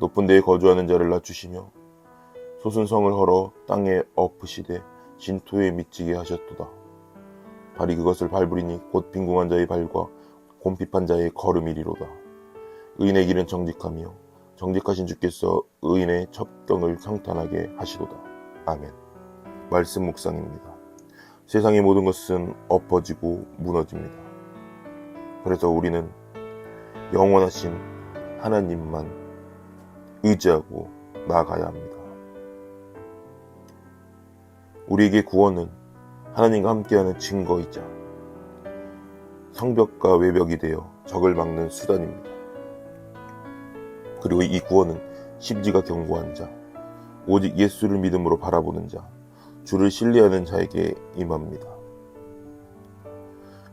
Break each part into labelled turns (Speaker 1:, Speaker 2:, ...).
Speaker 1: 높은 데에 거주하는 자를 낮추시며 솟은 성을 헐어 땅에 엎으시되 진토에 미치게 하셨도다. 발이 그것을 밟으리니 곧 빈궁한 자의 발과 곰핍한 자의 걸음이리로다. 의인의 길은 정직하며 정직하신 주께서 의인의 첩경을 평탄하게 하시도다. 아멘. 말씀 묵상입니다. 세상의 모든 것은 엎어지고 무너집니다. 그래서 우리는 영원하신 하나님만 의지하고 나아가야 합니다. 우리에게 구원은 하나님과 함께하는 증거이자 성벽과 외벽이 되어 적을 막는 수단입니다. 그리고 이 구원은 심지가 견고한 자, 오직 예수를 믿음으로 바라보는 자, 주를 신뢰하는 자에게 임합니다.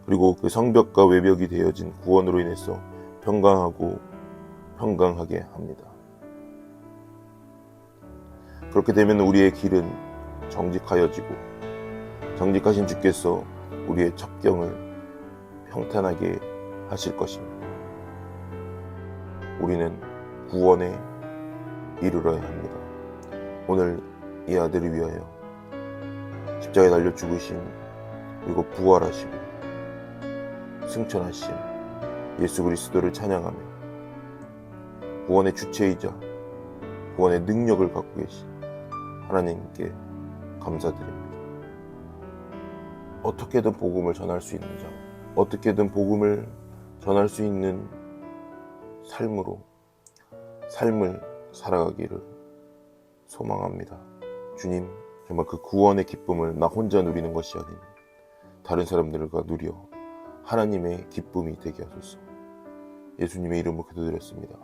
Speaker 1: 그리고 그 성벽과 외벽이 되어진 구원으로 인해서 평강하고 평강하게 합니다. 그렇게 되면 우리의 길은 정직하여지고 정직하신 주께서 우리의 첩경을 평탄하게 하실 것입니다. 우리는 구원에 이르러야 합니다. 오늘 이 아들을 위하여 십자가에 달려 죽으신 그리고 부활하시고 승천하신 예수 그리스도를 찬양하며 구원의 주체이자 구원의 능력을 갖고 계신 하나님께 감사드립니다. 어떻게든 복음을 전할 수 있는 자, 어떻게든 복음을 전할 수 있는 삶으로 삶을 살아가기를 소망합니다. 주님, 정말 그 구원의 기쁨을 나 혼자 누리는 것이 아닌 다른 사람들과 누려 하나님의 기쁨이 되게 하소서. 예수님의 이름으로 기도드렸습니다.